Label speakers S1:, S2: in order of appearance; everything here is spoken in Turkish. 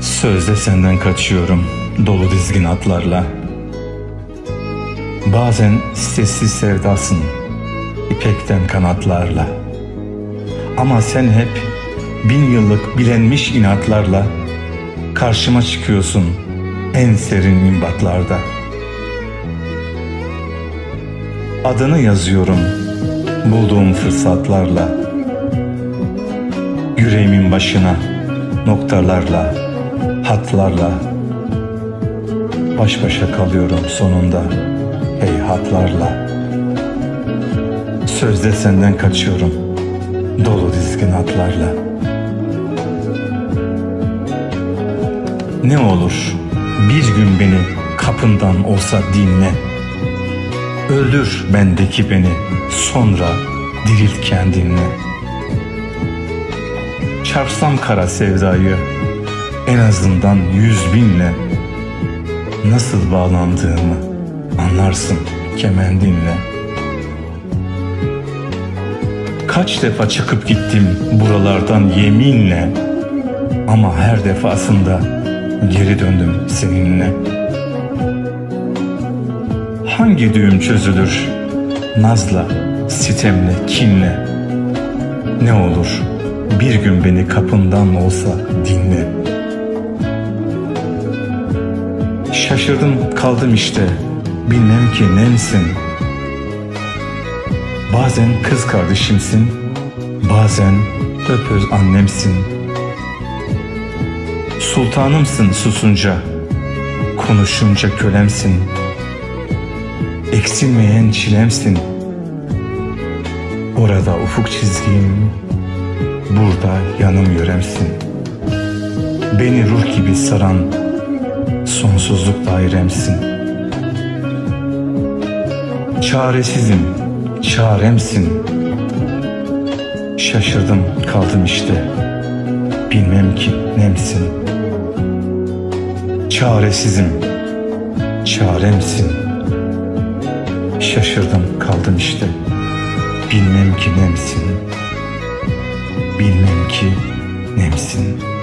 S1: Sözde senden kaçıyorum dolu dizgin atlarla. Bazen sessiz sevdasın ipekten kanatlarla. Ama sen hep bin yıllık bilenmiş inatlarla karşıma çıkıyorsun en serin imbatlarda. Adını yazıyorum bulduğum fırsatlarla. Yüreğimin başına noktalarla, hatlarla baş başa kalıyorum sonunda hey hatlarla. Sözde senden kaçıyorum dolu dizgin atlarla. Ne olur bir gün beni kapından olsa dinle. Öldür bendeki beni sonra dirilt kendinle. Çarpsam kara sevdayı en azından yüz binle nasıl bağlandığımı anlarsın kemendinle. Kaç defa çıkıp gittim buralardan yeminle ama her defasında geri döndüm seninle. Hangi düğüm çözülür nazla, sitemle, kinle? Ne olur bir gün beni kapından olsa dinle. Şaşırdım kaldım işte bilmem ki nemsin. Bazen kız kardeşimsin, bazen öpöz annemsin. Sultanımsın susunca, konuşunca kölemsin. Eksilmeyen çilemsin. Orada ufuk çizgim, burada yanım yöremsin. Beni ruh gibi saran sonsuzluk dairemsin. Çaresizim, çaremsin. Şaşırdım kaldım işte. Bilmem ki nemsin. Çaresizim, çaremsin. Şaşırdım kaldım işte. Bilmem ki nemsin. Bilmem ki nemsin.